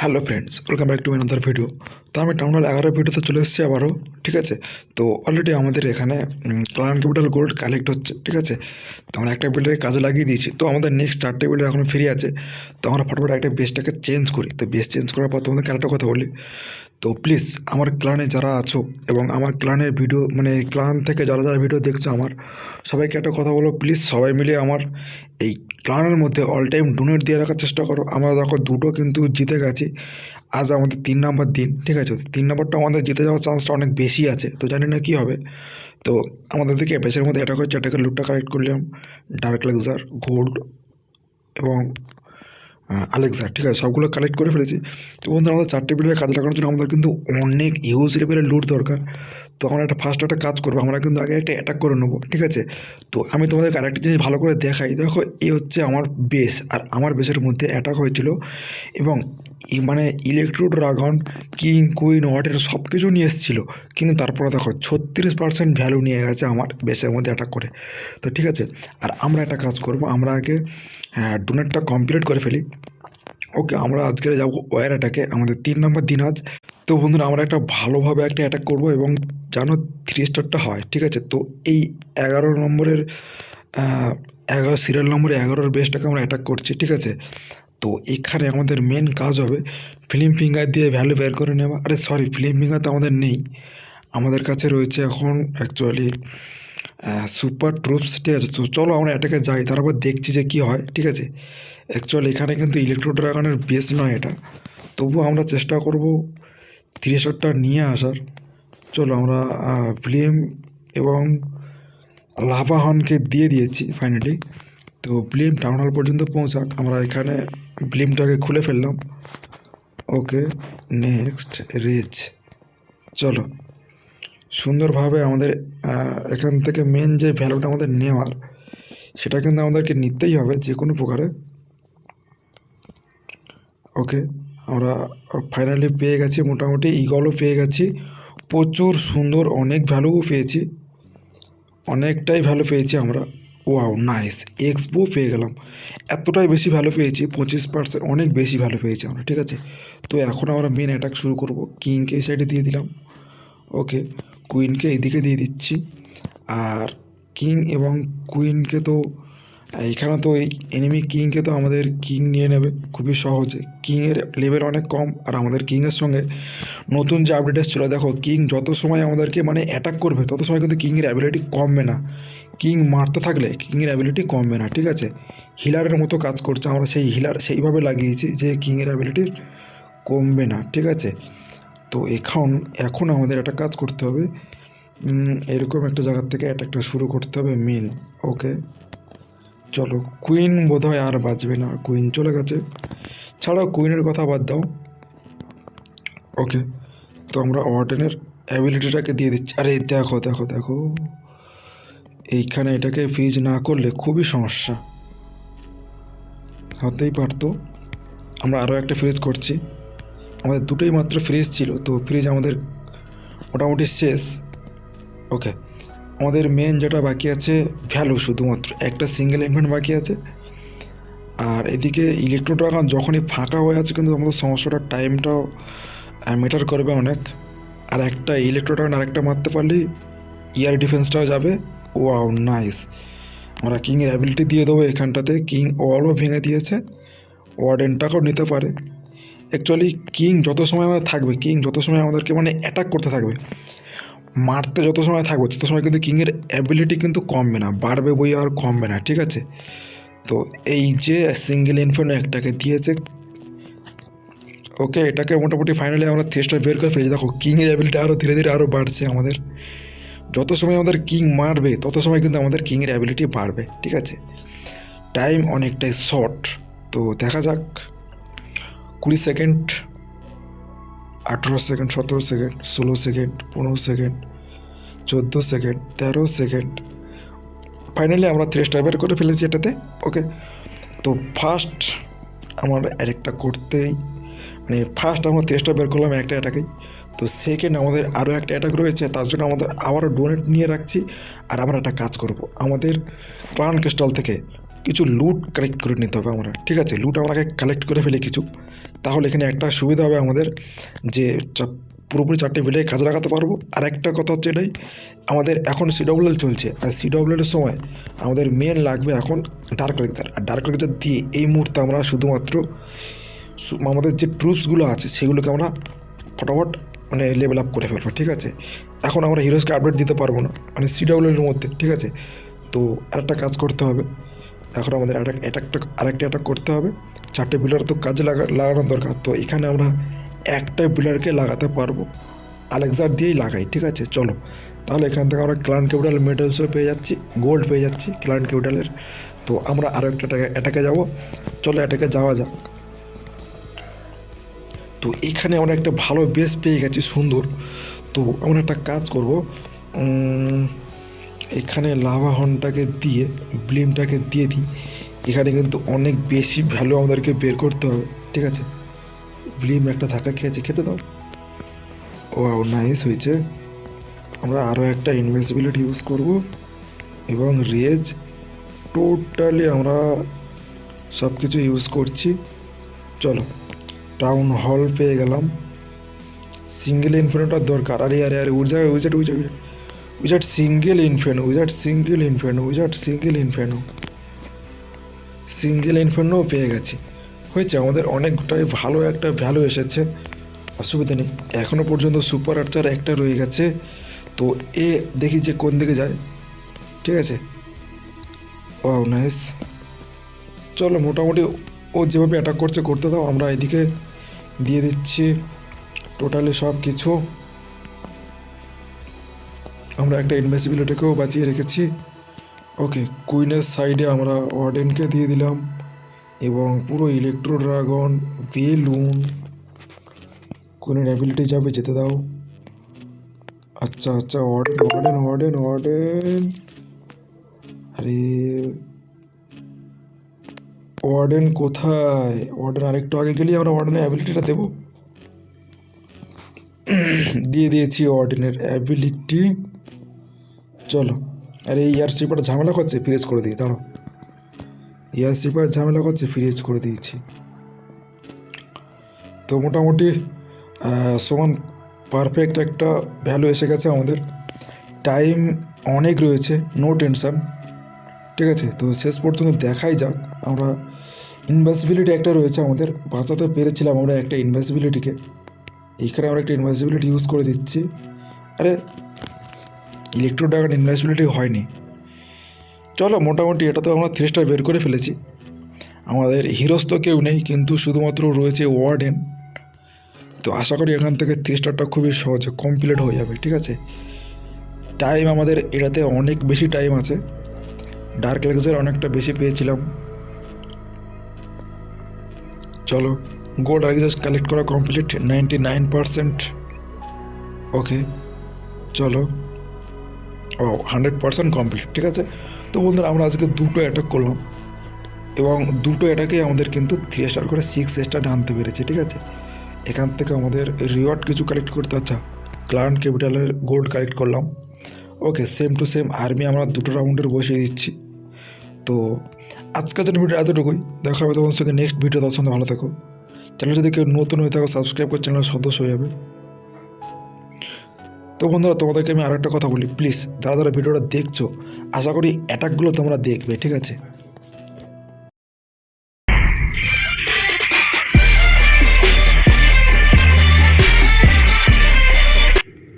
Hello friends, welcome back to another video তো আমি town hall এগারো ভিডিওতে চলে এসেছি আবারও, ঠিক আছে? তো অলরেডি আমাদের এখানে ক্লায়েন্ট ক্যাপিটাল গোল্ড কালেক্ট হচ্ছে, ঠিক আছে? তো আমরা একটা বিল্ডারে কাজে লাগিয়ে দিয়েছি। তো আমাদের নেক্সট চারটে বিল্ডার এখন ফ্রি আছে। তো আমরা ফটোফট একটা বেসটাকে চেঞ্জ করি। তো বেস চেঞ্জ করার পর তোমাদের ক্যারেক্টার কথা বলি। তো প্লিজ আমার ক্লানে যারা আছো এবং আমার ক্লানের ভিডিও মানে ক্লান থেকে যারা যারা ভিডিও দেখছ আমার, সবাইকে একটা কথা বলো প্লিজ সবাই মিলে আমার এই ক্লানের মধ্যে অল টাইম ডোনেট দিয়ে রাখার চেষ্টা করো। আমরা দেখো দুটো কিন্তু জিতে গেছি। আজ আমাদের তিন নম্বর দিন, ঠিক আছে? তিন নম্বরটা আমাদের জিতে যাওয়ার চান্সটা অনেক বেশি আছে, তো জানি না কী হবে। তো আমাদের দিকে পেছের মধ্যে এটা করে চারটাকে লুটটা কালেক্ট করলাম। ডার্ক লেক্সার গোল্ড এবং আলেক্সা ঠিক আছে, সবগুলো কালেক্ট করে ফেলেছি। তো বন্ধু আমাদের চারটে বিলের কাজ লাগানোর জন্য আমাদের কিন্তু অনেক ইউজ লেভেলের লুট দরকার। তো আমরা একটা ফার্স্ট একটা কাজ করব, আমরা কিন্তু আগে একটা অ্যাটাক করে নেব, ঠিক আছে? তো আমি তোমাদের আরেকটা জিনিস ভালো করে দেখাই। দেখো, এই হচ্ছে আমার বেস আর আমার বেসের মধ্যে অ্যাটাক হয়েছিল। এবং মানে ইলেকট্রো ড্রাগন কিং কুইন ওয়াটের সব কিছু নিয়ে এসেছিল। কিন্তু তারপরে দেখো, ছত্রিশ পার্সেন্ট ভ্যালু নিয়ে গেছে আমার বেসের মধ্যে অ্যাটাক করে। তো ঠিক আছে, আর আমরা একটা কাজ করব, আমরা আগে হ্যাঁ ডোনেটটা কমপ্লিট করে ফেলি। ওকে, আমরা আজকে যাব ওয়ার অ্যাটাকে আমাদের তিন নম্বর দিন আজ। তো বন্ধুরা, আমরা একটা ভালোভাবে একটা অ্যাটাক করব এবং জানো থ্রি স্টারটা হয়, ঠিক আছে? তো এই এগারো নম্বরের এগারো সিরিয়াল নম্বরে এগারোর বেসটাকে আমরা অ্যাটাক করছি, ঠিক আছে? তো এখানে আমাদের মেন কাজ হবে ফিল্ম ফিঙ্গার দিয়ে ভ্যালু বের করে নেওয়া। আরে সরি ফিল্ম ফিঙ্গার তো আমাদের নেই। আমাদের কাছে রয়েছে এখন অ্যাকচুয়ালি সুপার ট্রুপস ঠিক আছে। তো চলো আমরা এটাকে যাই, তারপর দেখছি যে কী হয়, ঠিক আছে? অ্যাকচুয়ালি এখানে কিন্তু ইলেকট্রো ড্রাগনের বেস নয় এটা। তবুও আমরা চেষ্টা করব তিরিশ হাজারটা নিয়ে আসার। চলো আমরা ফিল্ম এবং লাভাহনকে দিয়ে দিয়েছি ফাইনালি তো ফিল্ম টাউন হল পর্যন্ত পৌঁছাক, আমরা এখানে ফিল্মটাকে খুলে ফেললাম। ওকে নেক্সট রিচ চলো। সুন্দরভাবে আমাদের এখান থেকে মেন যে ভ্যালুটা আমাদের নেওয়ার, সেটা কিন্তু আমাদেরকে নিতেই হবে যে কোনো প্রকারে। ওকে আমরা ফাইনালি পেয়ে গেছি, মোটামুটি ইগলও পেয়ে গেছি। প্রচুর সুন্দর অনেক ভ্যালুও পেয়েছি। অনেকটাই ভ্যালু পেয়েছি আমরা। ওয়াও নাইস এক্সপো পেয়ে গেলাম। এতটাই বেশি ভ্যালু পেয়েছি, পঁচিশ পার্সেন্ট অনেক বেশি ভ্যালু পেয়েছি আমরা, ঠিক আছে? তো এখন আমরা মেন অ্যাটাক শুরু করব। কিংকে সাইডে দিয়ে দিলাম। ওকে কুইনকে এইদিকে দিয়ে দিচ্ছি। আর কিং এবং কুইনকে তো এখানে তো এই এনিমি কিংকে তো আমাদের কিং নিয়ে নেবে, খুবই সহজে। কিংয়ের লেভেল অনেক কম, আর আমাদের কিংয়ের সঙ্গে নতুন যে আপডেট এসেছিল, দেখো কিং যত সময় আমাদেরকে মানে অ্যাটাক করবে, তত সময় কিন্তু কিংয়ের অ্যাবিলিটি কমবে না। কিং মারতে থাকলে কিংয়ের অ্যাবিলিটি কমবে না, ঠিক আছে? হিলারের মতো কাজ করছে, আমরা সেই হিলার সেইভাবে লাগিয়েছি যে কিংয়ের অ্যাবিলিটি কমবে না, ঠিক আছে? তো এখন এখন আমাদের একটা কাজ করতে হবে। এরকম একটা জায়গার থেকে অ্যাটাকটা শুরু করতে হবে মেন ওকে চলো কুইন বোধহয় আর বাঁচবে না কুইন চলে গেছে। ছাড়াও কুইনের কথা বাদ দাও। ওকে তো আমরা ওয়ার্ডেনের অ্যাবিলিটিটাকে দিয়ে দিচ্ছি। আরে, দেখো দেখো দেখো। এইখানে এটাকে ফিজ না করলে খুবই সমস্যা। হতেই পারতো। আমরা আরও একটা ফ্রিজ করছি। আমাদের দুটোই মাত্র ফ্রিজ ছিল, তো ফ্রিজ আমাদের মোটামুটি শেষ। ওকে আমাদের মেন যেটা বাকি আছে ভ্যালু শুধুমাত্র। একটা সিঙ্গেল ইনভেন্ট বাকি আছে। আর এদিকে ইলেকট্রো এখন যখনই ফাঁকা হয়ে আছে, কিন্তু আমাদের সমস্যাটার টাইমটাও ম্যাটার করবে অনেক। আর একটা ইলেকট্রো ড্রাগন আরেকটা মারতে পারলেই ইয়ার ডিফেন্সটাও যাবে। ওয়াও নাইস আমরা কিংয়ের অ্যাবিলিটি দিয়ে দেবো এখানটাতে। কিং ওয়ালও ভেঙে দিয়েছে। ওয়ার্ডেনটাকেও নিতে পারে। অ্যাকচুয়ালি কিং যত সময় আমাদের থাকবে কিং যত সময় আমাদেরকে মানে অ্যাটাক করতে থাকবে, মারতে যত সময় থাকবে, তত সময় কিন্তু কিংয়ের অ্যাবিলিটি কিন্তু কমবে না, বাড়বে বই আর কমবে না, ঠিক আছে? তো এই যে সিঙ্গেল ইনফোন একটাকে দিয়েছে ওকে এটাকে মোটামুটি ফাইনালি আমরা থ্রি বের করে ফেলেছি। দেখো কিংয়ের অ্যাবিলিটি আরও ধীরে ধীরে আরও বাড়ছে আমাদের। যত সময় আমাদের কিং মারবে, তত সময় কিন্তু আমাদের কিংয়ের অ্যাবিলিটি বাড়বে, ঠিক আছে? টাইম অনেকটাই শর্ট তো দেখা যাক। কুড়ি সেকেন্ড, আঠেরো সেকেন্ড, সতেরো সেকেন্ড, ষোলো সেকেন্ড, পনেরো সেকেন্ড, চোদ্দ সেকেন্ড, তেরো সেকেন্ড। ফাইনালি আমরা স্টার বের করে ফেলেছি এটাতে ওকে তো ফার্স্ট আমার আরেকটা করতেই মানে ফার্স্ট আমরা স্টার বের করলাম একটা অ্যাটাকেই তো সেকেন্ড আমাদের আরও একটা অ্যাটাক রয়েছে, তার জন্য আমাদের আবারও ডোনেট নিয়ে রাখছি, আর আমরা একটা কাজ করব। আমাদের প্রাণ ক্রিস্টাল থেকে কিছু লুট কালেক্ট করে নিতে হবে আমরা, ঠিক আছে? লুট আমরা কালেক্ট করে ফেলি কিছু। তাহলে এখানে একটা সুবিধা হবে আমাদের যে পুরোপুরি চারটে বিলে কাজে লাগাতে পারব। আর একটা কথা হচ্ছে এটাই, আমাদের এখন সিডব্লিউএল চলছে। আর সিডব্লিউএলের সময় আমাদের মেন লাগবে এখন ডার্ক লেকচার আর ডার্ক লেকচার দিয়ে এই মুহূর্তে আমরা শুধুমাত্র আমাদের যে ট্রুপসগুলো আছে সেগুলোকে আমরা ফটাফট মানে লেভেল আপ করে ফেলব, ঠিক আছে? এখন আমরা হিরোজকে আপডেট দিতে পারব না মানে সিডব্লিউএলের মধ্যে, ঠিক আছে? তো আরেকটা কাজ করতে হবে। এখন আমাদের আরেক অ্যাটাকটা আরেকটা অ্যাটাক করতে হবে। চারটে পিলার তো কাজে লাগা, লাগানো দরকার। তো এখানে আমরা একটা পিলারকে লাগাতে পারব। আলেক্সার দিয়েই লাগাই, ঠিক আছে? চলো। তাহলে এখান থেকে আমরা ক্লান ক্যাপিটাল মেডেলসও পেয়ে যাচ্ছি গোল্ড পেয়ে যাচ্ছি ক্লান ক্যাপিটালের তো আমরা আরও একটা অ্যাটাকে যাব। চলো অ্যাটাকে যাওয়া যাক। তো এখানে আমরা একটা ভালো বেস পেয়ে গেছি, সুন্দর। তো আমরা একটা কাজ করব। এখানে লাভা হর্নটাকে দিয়ে ব্লিমটাকে দিয়ে দিই। এখানে কিন্তু অনেক বেশি ভ্যালু আমাদেরকে বের করতে হবে, ঠিক আছে? ব্লিম একটা ধাক্কা খেয়েছে, খেতে দাও। ও নাইস হয়েছে। আমরা আরও একটা ইনভেসিবিলিটি ইউজ করব। এবং রেজ টোটালি আমরা সব কিছু ইউজ করছি। চলো টাউন হল পেয়ে গেলাম। সিঙ্গেল ইনফেনোটার দরকার। আরে আরে আরে wizard wizard wizard wizard single inferno wizard single inferno wizard single inferno single inferno পেয়ে গেছি। হয়েছে, আমাদের অনেকটাই ভালো একটা ভ্যালু এসেছে। অসুবিধা নেই। এখনও পর্যন্ত সুপার আর্চার একটা রয়ে গেছে। তো এ দেখি যে কোন দিকে যায়। ঠিক আছে? ও নাইস চলো, মোটামুটি ও যেভাবে অ্যাটাক করছে, করতে দাও। আমরা এদিকে দিয়ে দিচ্ছি। টোটালি সব কিছু আমরা একটা ইনভেসিবিলিটিকেও বাঁচিয়ে রেখেছি। ওকে, কুইনের সাইডে আমরা ওয়ার্ডেনকে দিয়ে দিলাম এবং পুরো ইলেকট্রো ড্রাগন বেলুন কুইনের অ্যাবিলিটি যাবে যেতে দাও। আচ্ছা আচ্ছা ওয়ার্ডেন ওয়ার্ডেন ওয়ার্ডেন ওয়ার্ডেন। আরে, ওয়ার্ডেন কোথায়? ওয়ার্ডেন আরেকটু আগে গেলেই আমরা ওয়ার্ডেনের অ্যাবিলিটিটা দেবো। দিয়ে দিয়েছি ওয়ার্ডেনের অ্যাবিলিটি। চলো। আরে এই ইয়ার স্লিপার ঝামেলা করছে ফ্রিজ করে দিই দাঁড়ো ইয়ার স্লিপার ঝামেলা করছে ফ্রিজ করে দিয়েছি। তো মোটামুটি সমান পারফেক্ট একটা ভ্যালু এসে গেছে আমাদের। টাইম অনেক রয়েছে নো টেনশন ঠিক আছে? তো শেষ পর্যন্ত দেখাই যাক, আমরা ইনভেসিবিলিটি একটা রয়েছে আমাদের, বাঁচাতে পেরেছিলাম আমরা একটা ইনভেসিবিলিটিকে এখানে আমরা একটা ইনভেসিবিলিটি ইউজ করে দিচ্ছি। আরে ইলেকট্রো ড্রাগন ইনভেসিবিলিটি হয়নি। চলো, মোটামুটি এটা তো আমরা থ্রি স্টার বের করে ফেলেছি। আমাদের হিরোস তো কেউ নেই, কিন্তু শুধুমাত্র রয়েছে ওয়ার্ডেন তো আশা করি এখান থেকে থ্রি স্টারটা খুবই সহজে কমপ্লিট হয়ে যাবে, ঠিক আছে? টাইম আমাদের এটাতে অনেক বেশি টাইম আছে। ডার্ক লেগসের অনেকটা বেশি পেয়েছিলাম। চলো গোল্ড আর্গিজাস কালেক্ট করা complete ninety nine percent okay চলো। ও হান্ড্রেড পারসেন্ট কমপ্লিট ঠিক আছে? তো বন্ধুরা, আমরা আজকে দুটো অ্যাটাক করলাম। এবং দুটো অ্যাটাকে আমাদের কিন্তু থ্রি স্টার করে সিক্স স্টার আনতে পেরেছে, ঠিক আছে? এখান থেকে আমাদের রিওয়ার্ড কিছু কালেক্ট করতে আচ্ছা ক্লান ক্যাপিটালের গোল্ড কালেক্ট করলাম। Okay same to same army আমরা দুটো রাউন্ডের বসিয়ে দিচ্ছি। তো আজকের জন্য ভিডিও এতটুকুই। দেখা হবে তোমার সঙ্গে নেক্সট ভিডিও সঙ্গে ভালো থাকো। চ্যানেল যদি কেউ নতুন হয়ে থাকো সাবস্ক্রাইব করে চ্যানেলের সদস্য হয়ে যাবে। তো বন্ধুরা, তোমাদেরকে আমি আরেকটা কথা বলি। প্লিজ যারা যারা ভিডিওটা দেখছ, আশা করি অ্যাটাকগুলো তোমরা দেখবে, ঠিক আছে?